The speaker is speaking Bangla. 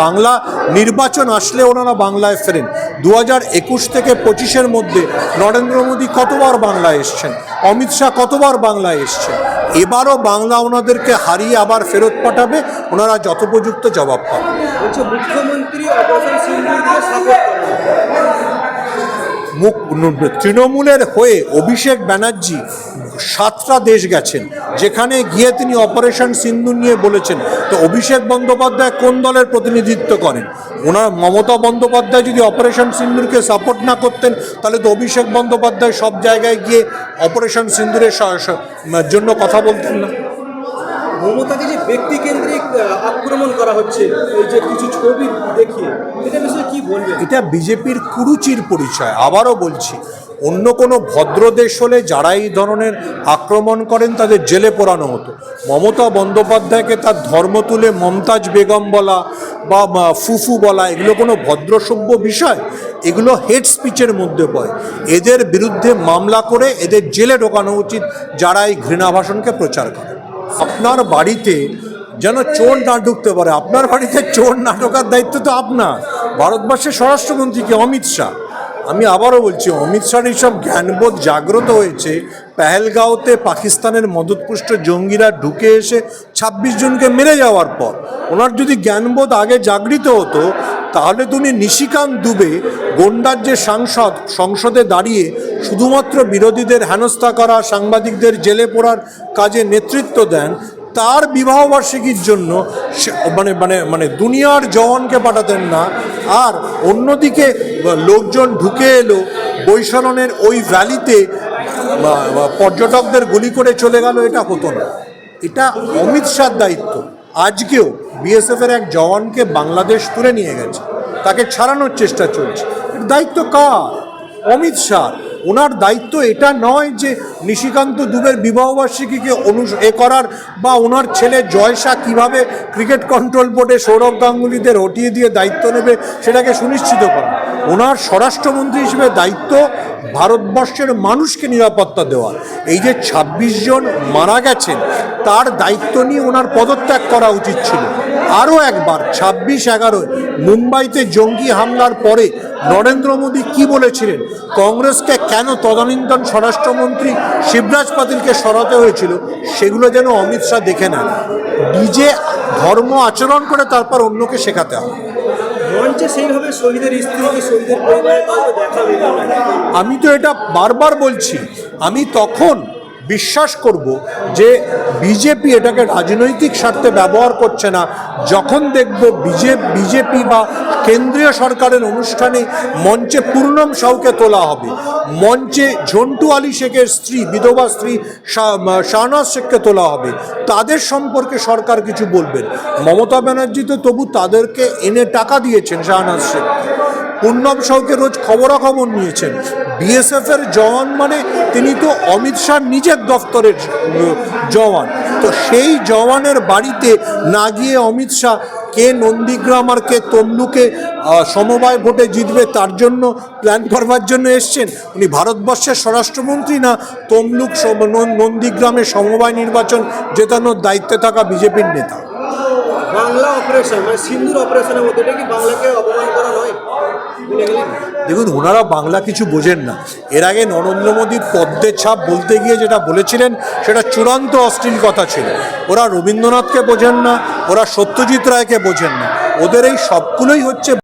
বাংলা নির্বাচন আসলে ওনারা বাংলায় ফেরেন। দু একুশ থেকে পঁচিশের মধ্যে নরেন্দ্র মোদী কতবার বাংলায় এসছেন? অমিত শাহ কতবার বাংলায় এসছেন? এবারও বাংলা ওনাদেরকে হারিয়ে আবার ফেরত পাঠাবে? ওনারা যথোপযুক্ত জবাব পাবে মুখ্যমন্ত্রী অপারেশন সিন্দুর দিয়ে সাপোর্ট করেন মুখ তৃণমূলের হয়ে অভিষেক ব্যানার্জি সাতটা দেশ গেছেন, যেখানে গিয়ে তিনি অপারেশন সিন্ধু নিয়ে বলেছেন। তো অভিষেক বন্দ্যোপাধ্যায় কোন দলের প্রতিনিধিত্ব করেন? ওনার মমতা বন্দ্যোপাধ্যায় যদি অপারেশন সিন্ধুরকে সাপোর্ট না করতেন, তাহলে তো অভিষেক বন্দ্যোপাধ্যায় সব জায়গায় গিয়ে অপারেশন সিন্দুরের স- স- জন্য কথা বলতেন না। মমতাকে যে ব্যক্তিকেন্দ্রিক আক্রমণ করা হচ্ছে, এই যে কিছু ছবি দেখিয়ে, এটা বিষয়ে কি বলবেন? এটা বিজেপির কুরুচির পরিচয়, আবারও বলছি। অন্য কোনো ভদ্র দেশ হলে যারা এই ধরনের আক্রমণ করেন, তাদের জেলে পোড়ানো হতো। মমতা বন্দ্যোপাধ্যায়কে তার ধর্ম তুলে মমতাজ বেগম বলা বা ফুফু বলা, এগুলো কোনো ভদ্রসভ্য বিষয়? এগুলো হেড স্পিচের মধ্যে পড়ে। এদের বিরুদ্ধে মামলা করে এদের জেলে ঢোকানো উচিত যারা এই ঘৃণা ভাষণকে প্রচার করে। আপনার বাড়িতে যেন চোর না ঢুকতে পারে, আপনার বাড়িতে চোর না ঢোকার দায়িত্ব তো আপনার। ভারতবর্ষের স্বরাষ্ট্রমন্ত্রীকে অমিত শাহ? আমি আবারও বলছি, অমিত শাহর এইসব জ্ঞানবোধ জাগ্রত হয়েছে, পেহেলগাঁওতে পাকিস্তানের মদতপুষ্ট জঙ্গিরা ঢুকে এসে ছাব্বিশ জনকে মেরে যাওয়ার পর, ওনার যদি জ্ঞানবোধ আগে জাগৃত হতো, তাহলে তুমি নিশিকান্ত দুবে, গোন্ডার যে সাংসদ, সংসদে দাঁড়িয়ে শুধুমাত্র বিরোধীদের হেনস্থা করা, সাংবাদিকদের জেলে পড়ার কাজে নেতৃত্ব দেন, তার বিবাহবার্ষিকীর জন্য মানে মানে মানে দুনিয়ার জওয়ানকে পাঠাতেন না। আর অন্যদিকে লোকজন ঢুকে এলো, বৈশালনের ওই ভ্যালিতে পর্যটকদের গুলি করে চলে গেল, এটা হতো না। এটা অমিত শাহর দায়িত্ব। আজকেও বিএসএফের এক জওয়ানকে বাংলাদেশ তুলে নিয়ে গেছে। তাকে ছাড়ানোর চেষ্টা চলছে। দায়িত্ব কার? অমিত শাহ ওনার দায়িত্ব এটা নয় যে নিশিকান্ত দুবের বিবাহবার্ষিকীকে অনু এ করার বা ওনার ছেলে জয় শাহ কীভাবে ক্রিকেট কন্ট্রোল বোর্ডে সৌরভ গাঙ্গুলিদের হটিয়ে দিয়ে দায়িত্ব নেবে সেটাকে সুনিশ্চিত করা ওনার স্বরাষ্ট্রমন্ত্রী হিসেবে দায়িত্ব ভারতবর্ষের মানুষকে নিরাপত্তা দেওয়া এই যে ২৬ জন মারা গেছেন, তার দায়িত্ব নিয়ে ওনার পদত্যাগ করা উচিত ছিল। আরও একবার, ছাব্বিশ এগারোয় মুম্বাইতে জঙ্গি হামলার পরে নরেন্দ্র মোদী কি বলেছিলেন? কংগ্রেসকে কেন তদানীন্তন স্বরাষ্ট্রমন্ত্রী শিবরাজ পাতিলকে সরাতে হয়েছিল, সেগুলো যেন অমিত শাহ দেখে নেন। নিজে ধর্ম আচরণ করে তারপর অন্যকে শেখাতে হবে। মঞ্চে সেইভাবে শহীদের স্ত্রীকে শহীদের পরিবারের দেখা আমি তো এটা বারবার বলছি। আমি তখন বিশ্বাস করব যে বিজেপি এটাকে রাজনৈতিক স্বার্থে ব্যবহার করছে না। যখন দেখব বিজে, বিজেপি বা কেন্দ্রীয় সরকারের অনুষ্ঠানে মঞ্চে পূর্ণম সাউকে তোলা হবে, মঞ্চে ঝন্টু আলী শেখের স্ত্রী, বিধবা স্ত্রী শাহ- শাহনাজ শেখকে তোলা হবে, তাদের সম্পর্কে সরকার কিছু বলবেন। মমতা ব্যানার্জি তো তবু তাদেরকে এনে টাকা দিয়েছেন শাহনাজ শেখ। পূর্ণব সাউকে রোজ খবরাখবর নিয়েছেন। বিএসএফ এর জওয়ান মানে তিনি তো অমিত শাহ নিজের দফতরের জওয়ান। তো সেই জওয়ানের বাড়িতে না গিয়ে অমিত শাহ কে নন্দীগ্রাম আর কে তমলুকে সমবায় ভোটে জিতবে তার জন্য প্ল্যান করবার জন্য এসছেন? উনি ভারতবর্ষের স্বরাষ্ট্রমন্ত্রী না? তমলুক নন্দীগ্রামে সমবায় নির্বাচন জেতানোর দায়িত্বে থাকা বিজেপির নেতা। বাংলা অপারেশন মানে সিন্দুর অপারেশনের মধ্যে কি বাংলাকে অপমান করা দেখুন, ওনারা বাংলা কিছু বোঝেন না। এর আগে নরেন্দ্র মোদীর পদ্মের ছাপ বলতে গিয়ে যেটা বলেছিলেন, সেটা চূড়ান্ত অশ্লীল কথা ছিল। ওরা রবীন্দ্রনাথকে বোঝেন না, ওরা সত্যজিৎ রায়কে বোঝেন না। ওদের এই সবগুলোই হচ্ছে